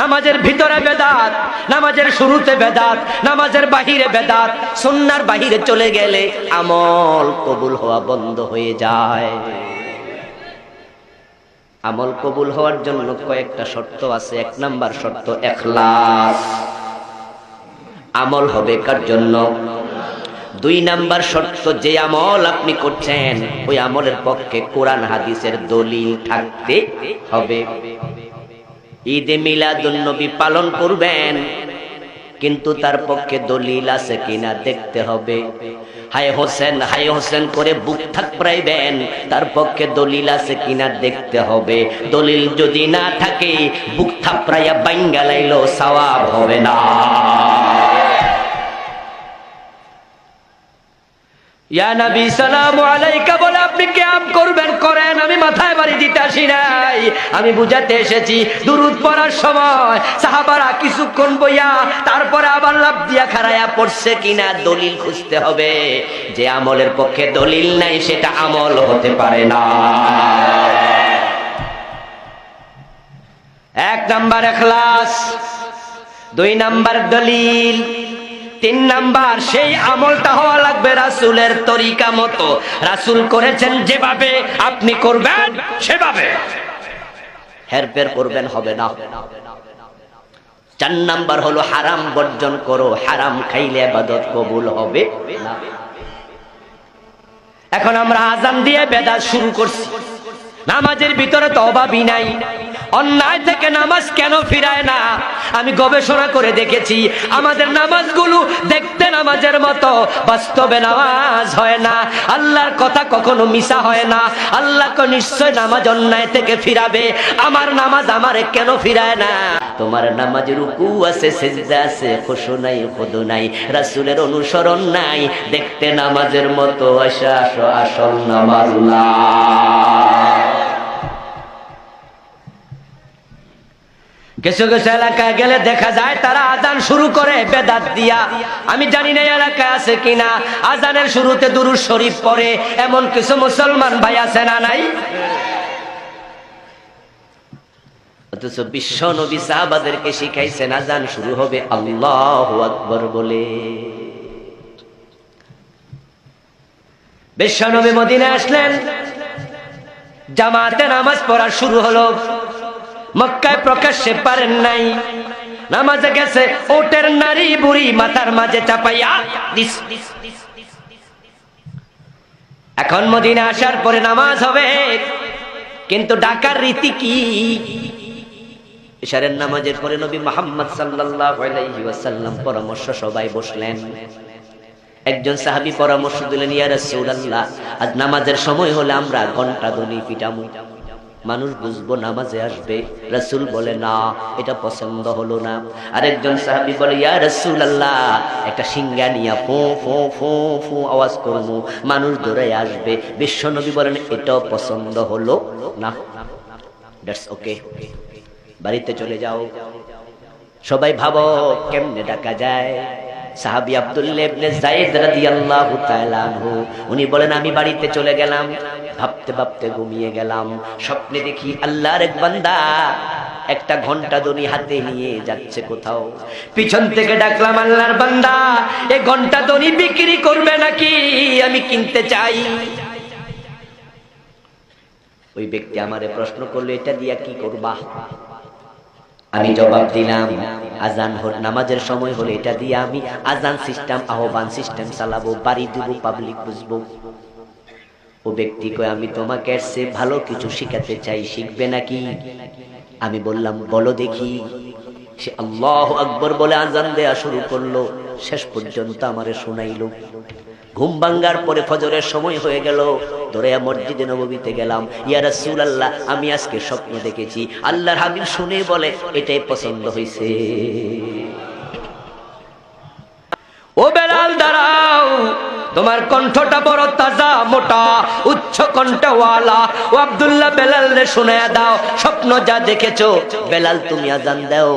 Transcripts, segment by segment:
নামাজের ভিতরে বেদাত, নামাজের শুরুতে বেদাত, নামাজের বাহিরে বেদাত, সুন্নার বাহিরে চলে গেলে আমল কবুল হওয়া বন্ধ হয়ে যায়। আমল কবুল হওয়ার জন্য কয়েকটা শর্ত আছে, এক নাম্বার শর্ত এখলাস। আমল হবে কার জন্য? দুই নাম্বার শর্ত, যে আমল আপনি করছেন, ওই আমলের পক্ষে কোরআন, হাদিসের দলিল থাকতে হবে। ঈদে মিলাদুন্নবী পালন করবেন। কিন্তু তার পক্ষে দলিল আছে কিনা দেখতে হবে। হায় হোসেন হায় হোসেন করে বুক থাক প্রাইবেন তার পক্ষে দলিল আছে কিনা দেখতে হবে। দলিল যদি না থাকে, বুক থাপড়াইয়া বাইঙ্গালাইলো সওয়াব হবে না। ইয়া নবী, সালামু বলে আপনি কিয়াম করবেন, করেন, আমি মাথায় বাড়ি দিতে আমি বুঝাতে এসেছি, দুরুদ পড়ার সময় সাহাবারা কিছুক্ষণ বইয়া তারপরে আবার লাভ দিয়া খারায়া পড়ছে কিনা দলিল খুঁজতে হবে। যে আমলের পক্ষে দলিল নাই, সেটা আমল হতে পারে না। এক নাম্বার এখলাস, দুই নাম্বার দলিল তিন নাম্বার, সেই আমলটা হওয়া লাগবে রাসুলের তরিকা মতো। রাসুল করেছেন যেভাবে আপনি করবেন সেভাবে। হেরফের করবেন, হবে না। চার নাম্বার হলো হারাম বর্জন করো, হারাম খাইলে আবাদত কবুল হবে এখন আমরা আজান দিয়ে বেদা শুরু করছি। নামাজের ভিতরে তো অভাবই নাই। অন্যায় থেকে নামাজ কেন ফিরায় না? আমি গবেষণা করে দেখেছি, আমাদের নামাজগুলো দেখতে নামাজের মতো, বাস্তবে নামাজ হয় না। আল্লাহর কথা কখনো মিশা হয় না। আল্লাহকে নিশ্চয় নামাজ অন্যায় থেকে ফিরাবে। আমার নামাজ আমারে কেন ফিরায় না? তোমার নামাজের রুকু আছে, সেজদা আছে খুশু নাই, খুদু নাই, রাসূলের অনুসরণ নাই। দেখতে নামাজের মতো আশা আসো, আসল নামাজ না কিছু কিছু এলাকায় গেলে দেখা যায় তারা আজান শুরু করে বেদাত দিয়া। আমি জানি না এলাকায় আছে কিনা। আজানের শুরুতে দুরুদ শরীফ পড়ে, এমন কিছু মুসলমান ভাই আছে না নাই? বিশ্ব নবী সাহাবাদেরকে শিখাইছেন, আজান শুরু হবে আল্লাহ আকবর বলে। বিশ্ব নবী মদিনে আসলেন। জামাতে নামাজ পড়া শুরু হলো। মক্কায় প্রকাশ্যে পারেন নাই। নামাজে গেছে, ওটের নারী বুড়ি মাথার মাঝে চাপাইয়া। এখন মদিনা আসার পরে নামাজ হবে। কিন্তু ডাকার রীতি কি? ইশারের নামাজের পরে নবী মোহাম্মদ আলাইহি পরামর্শ সবাই বসলেন। একজন সাহাবী পরামর্শ দিলেন, ইয়া রাসূলুল্লাহ, আজ নামাজের সময় হলে আমরা ঘণ্টা দনি পিটামু। মানুষ বুঝব নামাজে আসবে। রাসূল বলে, না, এটা পছন্দ হলো না। আরেকজন সাহাবী বলে, ইয়া রাসূলুল্লাহ, একটা সিঙ্গা নিয়া ফো ফো ফো ফো আওয়াজ করব মানুষ দৌড়ে আসবে। বিশ্বনবী বলেন, এটাও পছন্দ হলো না। ওকে বাড়িতে চলে যাও। সবাই ভাবো, কেমনে ডাকা যায়? সাহাবি আব্দুল্লাহ উনি বলেন, আমি বাড়িতে চলে গেলাম, ভাবতে ভাবতে ঘুমিয়ে গেলাম। স্বপ্নে দেখি আল্লাহর এক বান্দা একটা ঘণ্টা দনি হাতে নিয়ে যাচ্ছে কোথাও। পিছন থেকে ডাকলাম, আল্লাহর বান্দা, এ ঘণ্টা দনি বিক্রি করবে নাকি? আমি কিনতে চাই। ওই ব্যক্তি আমারে প্রশ্ন করল, এটা দিয়া কি করবা? আমি জবাব দিলাম, আজান হল, নামাজের সময় হলে এটা দিয়ে আমি আজান সিস্টেম আহ্বান সিস্টেম চালাবো, বাড়ি দিব পাবলিক বুঝব। ও ব্যক্তি কয়, আমি তোমাকে সে ভালো কিছু শিখাতে চাই, শিখবে নাকি? আমি বললাম, বলো দেখি। সে আল্লাহ আকবর বলে আজান দেয়া শুরু করল, শেষ পর্যন্ত আমারে শোনাইলো। ঘুম ভাঙ্গার পরে ফজরের সময় হয়ে গেল। দোরেয়া মসজিদে নবীতে গেলাম। ইয়া রাসূল আল্লাহ আমি আজকে স্বপ্ন দেখেছি। আল্লাহর হাবিব শুনে বলে, এটাই পছন্দ হয়েছে ও বেলাল, দাঁড়াও। তোমার কণ্ঠটা বড় তাজা, মোটা, উচ্চ কণ্ঠওয়ালা। ও আব্দুল্লাহ বেলাল রে শুনে দাও, স্বপ্ন যা দেখেছ। বেলাল, তুমি আজান দাও।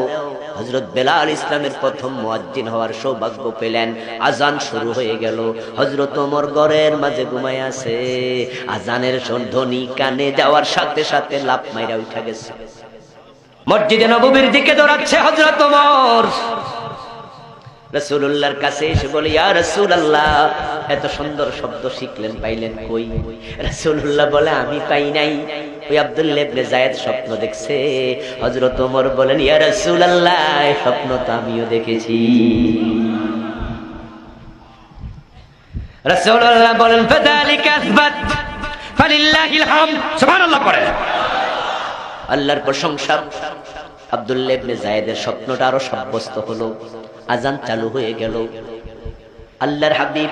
হজরত বেলাল ইসলামের প্রথম মুয়াজ্জিন হওয়ার সৌভাগ্য পেলেন। আজান শুরু হয়ে গেল। হজরত ওমর ঘরের মাঝে ঘুমাই আছে। আজানের ধ্বনি কানে যাওয়ার সাথে সাথে লাভ মাইরা উঠে গেছে। মসজিদে নববীর দিকে দৌড়াচ্ছে হজরত ওমর। রসুল্লাহর কাছে এসে বলে, ইয়া রসুল্লাহ এত সুন্দর শব্দ শিখলেন, পাইলেন কই? রসুল্লাহ বলে, আমি পাই নাই। ওই আব্দুল্লাহ ইবনে স্বপ্ন দেখছে। হযরত ওমর বলেন, ইয়া রাসূলুল্লাহ স্বপ্ন তো আমিও দেখেছি। রাসূলুল্লাহ বলেন, ফাযালিকা আসবাত, ফালিল্লাহিল হামদ সুবহানাল্লাহ পড়েন আল্লাহর প্রশংসা। আব্দুল্লাহ জায়েদের স্বপ্নটা আরও সাব্যস্ত হলো। আজান চালু হয়ে গেল। আল্লাহর হাবিব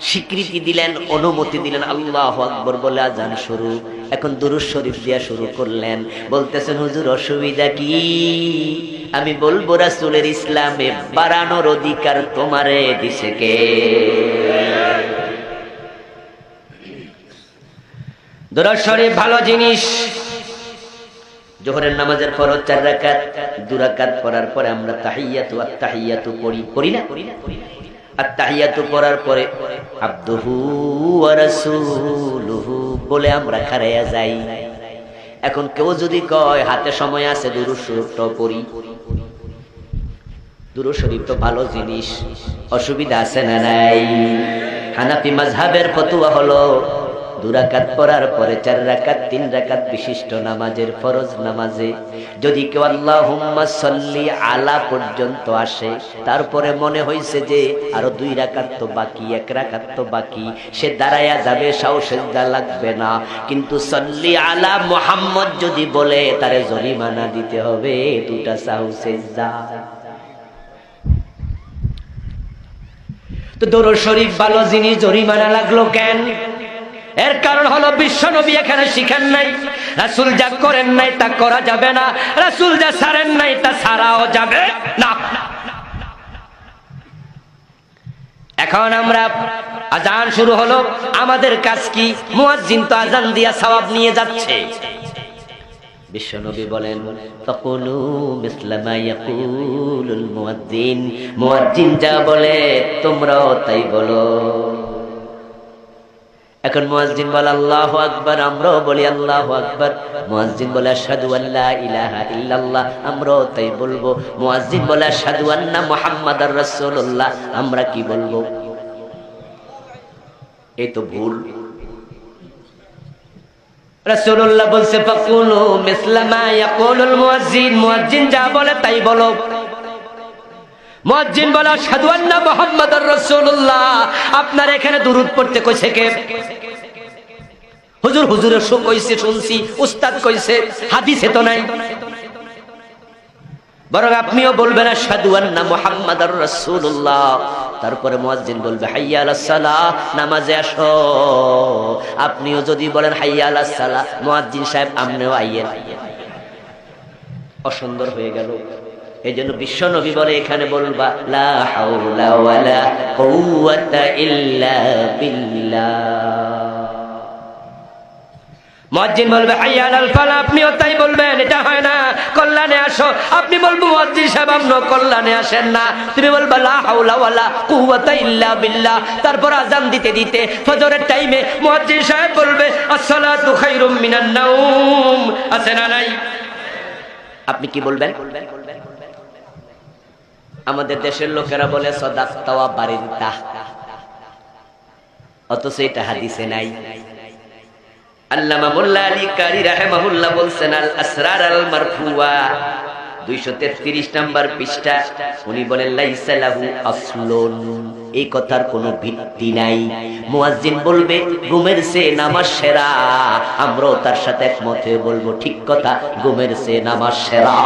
স্বীকৃতি দিলেন, অনুমতি দিলেন, আল্লাহ আকবর বলে আজান শুরু। এখন দুরুজ শরীফ দিয়া শুরু করলেন। বলতেছেন, হুজুর, অসুবিধা কি? আমি বলব, রাসূলের ইসলামে বাড়ানোর অধিকার তোমারে দিছে কে? দুরুজ শরীফ ভালো জিনিস। জোহরের নামাজের পর চার রাকাত, দু রাকাত পড়ার পরে আমরা তাহিয়াতু আর তাহিয়াতু পড়ি পড়ি না? আর তাহিয়াতু পড়ার পরে আব্দুহু ওয়া রাসূলুহু বলে আমরা খারাইয়া যাই। এখন কেউ যদি কয়, হাতে সময় আছে, দুরুদ শরীফটাও পড়ি। দুরুদ শরীফ তো ভালো জিনিস, অসুবিধা আছে না নাই? হানাফি মাযহাবের ফতোয়া হলো দুরাকাত পড়ার পরে চার রাকাত, তিন রাকাত বিশিষ্ট নামাজের ফরজ নামাজে। যদি কেউ আল্লাহুম্মা সাল্লি আলা পর্যন্ত আসে, তারপরে মনে হইছে যে আরও দুই রাকাত তো বাকি, এক রাকাত তো বাকি, সে দাঁড়ায়া যাবে সাহসেজদা লাগবে না। কিন্তু সাল্লি আলা মুহাম্মদ যদি বলে, তারে জরিমানা দিতে হবে, দুটা সাহসেজদা তো দরুদ শরীফ ভালো জিনিস জরিমানা লাগল কেন? এর কারণ হলো বিশ্ব নবী এখানে শিখেন নাই। রাসুল যা করেন নাই তা করা যাবে না। রাসুল যা সারেন নাই তা সারাও যাবে না। এখন আমরা আজান শুরু হলো। আমাদের কাজ কি? মুয়াজ্জিন তো আজান দিয়া সওয়াব নিয়ে যাচ্ছে। বিশ্বনবী বলেন, ফাকুলু মিসলামা ইয়াকুলুল মুয়াজ্জিন। মুয়াজ্জিন যা বলে, তোমরাও তাই বলো। এখন মুয়াজ্জিন বলে, আল্লাহু আকবার। আমরাও বলি, আল্লাহু আকবার। মুয়াজ্জিন বলে, আশহাদু আল্লা ইলাহা ইল্লাল্লাহ। আমরাও তাই বলব। মুয়াজ্জিন বলে, আশহাদু আন্না মুহাম্মাদার রাসূলুল্লাহ। আমরা কি বলব? এই তো ভুল। রাসূলুল্লাহ বলছে, ফাকুলু মিসলামা ইয়াকুলুল মুয়াজ্জিন। মুয়াজ্জিন যা বলে তাই বলো। মুয়াজ্জিন বলে, আশহাদু আন্না মুহাম্মাদার রাসূলুল্লাহ। আপনার এখানে দুরূদ পড়তে কইছে কে? হুজুর, হুজুরের শো কইছে, শুনছি, উস্তাদ কইছে, হাদিসে তো নাই। বরং আপনিও বলবেন তারপরে আপনিও যদি বলেন, হাইয়া আলাস সালাহ সাহেব আপনিও আইয়েন। অসুন্দর হয়ে গেল। এই জন্য বিশ্ব নবী বলে এখানে বিল্লাহ। মুয়াজ্জিন বলবে আপনিও তাই বলবেন, এটা হয় না, কল্যাণে আসো। আপনি বলব সাহেব কল্যাণে আসেন না। তুমি বলবা, লা হাওলা ওয়ালা কুওয়াতা ইল্লা বিল্লাহ। তারপর আজান দিতে দিতে ফজরের টাইমে মুয়াজ্জিন সাহেব বলবে, আসসালাতু খায়রুম মিনান আছে না নাই? আপনি কি বলবেন? আমাদের দেশের লোকেরা বলে সদাস্তাওয়া বাড়ির দাহ অথচ এটা হাদিসে নাই। আল্লামা মোল্লা আলী কারি রাহেমাহুল্লাহ বলছেন, আল আসরার আল মারফুয়া। 233 নাম্বার পৃষ্ঠা, উনি বলেন, লাইসা আসলুন। এই কথার কোনো ভিত্তি নাই। মুয়াজ্জিন বলবে, ঘুমের সে নামাজ সেরা। আমরাও তার সাথে একমত হয়ে বলব, ঠিক কথা, ঘুমের সে নামাজ সেরা।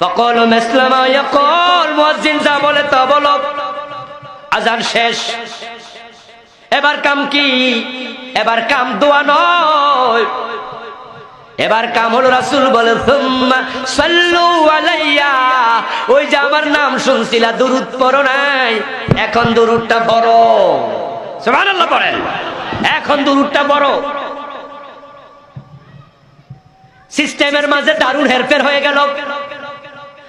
ফকল মেসলামা ইয়াকুল বলে তা বলো। শেষ। এবার কাম কি? এবার কাম দোয়া নয়। এবার রাসুল বলে ওই যে আমার নাম শুনছিলা, দুরুদ পড়ো নাই, এখন দুরুদটা বড় পড়েন। এখন দুরুদটা বড় সিস্টেমের মাঝে দারুণ হেরফের হয়ে গেল।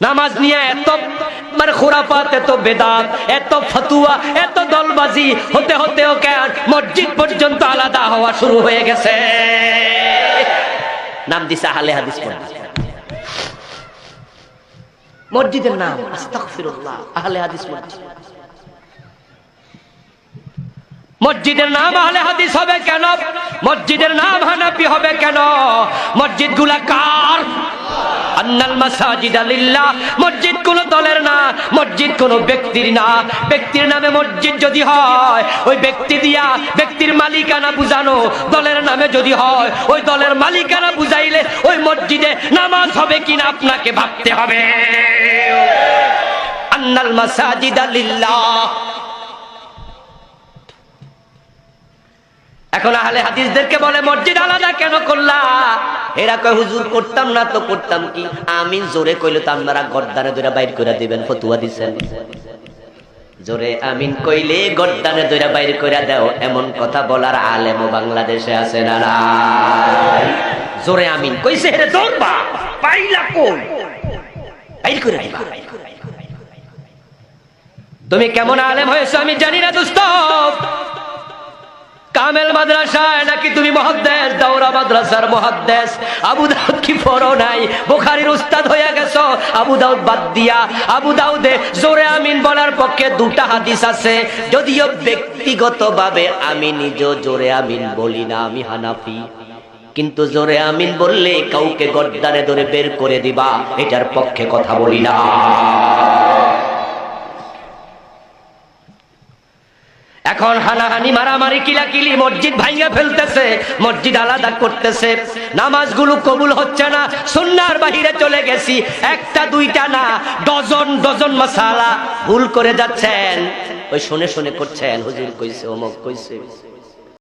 নামাজ নিয়ে এত মানে খোরাপাত এত বেদাত, এত ফতুয়া, এত দলবাজি, হতে হতে ওকে মসজিদ পর্যন্ত আলাদা হওয়া শুরু হয়ে গেছে। নাম দিছে আহলে হাদিস মসজিদ মসজিদের নাম আস্তাগফিরুল্লাহ, আহলে হাদিস মসজিদ মসজিদের নাম আহলে হাদিস হবে কেন? মসজিদের নাম হানাফি হবে কেন? মসজিদগুলা কার? আন্নাল মাসাজিদ লিল্লাহ। মসজিদ কোন দলের না, মসজিদ কোন ব্যক্তির না। ব্যক্তির নামে মসজিদ যদি হয়, ওই ব্যক্তি দিয়া ব্যক্তির মালিকানা বুঝানো দলের নামে যদি হয়, ওই দলের মালিকানা বুঝাইলে ওই মসজিদে নামাজ হবে কিনা আপনাকে ভাবতে হবে। আন্নাল মাসাজিদ লিল্লাহ। এখন আহলে হাদিসদেরকে বলে, মসজিদ আলাদা কেন করলা? এরা কয়, হুজুর, করতাম না তো করতাম কি? আমি জোরে কইলে তো আপনারা গর্দানে ধরে বাইর করে দিবেন, ফতুয়া দিছেন। জোরে আমিন কইলে গর্দানে ধরে বাইর করে দাও, এমন কথা বলার আলেমও বাংলাদেশে আছে না? জোরে আমিন কইছে, হেরে দৌড়বা পাইলা কই? বাইর করে দিবা। তুমি কেমন আলেম হয়েছো আমি জানি না, দোস্ত। কামেল মাদ্রাসায় নাকি তুমি মহাদ্দেশ? দাওরা মাদ্রাসার মহাদ্দেশ। আবু দাউদ কি পড়ো নাই? বুখারীর উস্তাদ হয়ে গেছো? আবু দাউদ বাদ দিয়া। আবু দাউদে জোরে আমিন বলার পক্ষে দুটা হাদিস আছে। যদিও ব্যক্তিগতভাবে আমি নিজ জোরে আমিন বলি না, আমি হানাফি। কিন্তু জোরে আমিন বললে কাউকে গর্দানে ধরে বের করে দিবা, এটার পক্ষে কথা বলি না। এখন হানাহানি, মারামারি, কিলাকিলি মসজিদ ভাইয়া ফেলতেছে, মসজিদ আলাদা করতেছে। নামাজগুলো কবুল হচ্ছে না, সুন্নার বাহিরে চলে গেছি, একটা, দুইটা না, ডজন ডজন মশালা। ভুল করে যাচ্ছেন। ওই শুনে শুনে করছেন, হুজুর কইছে, অমক কইছে।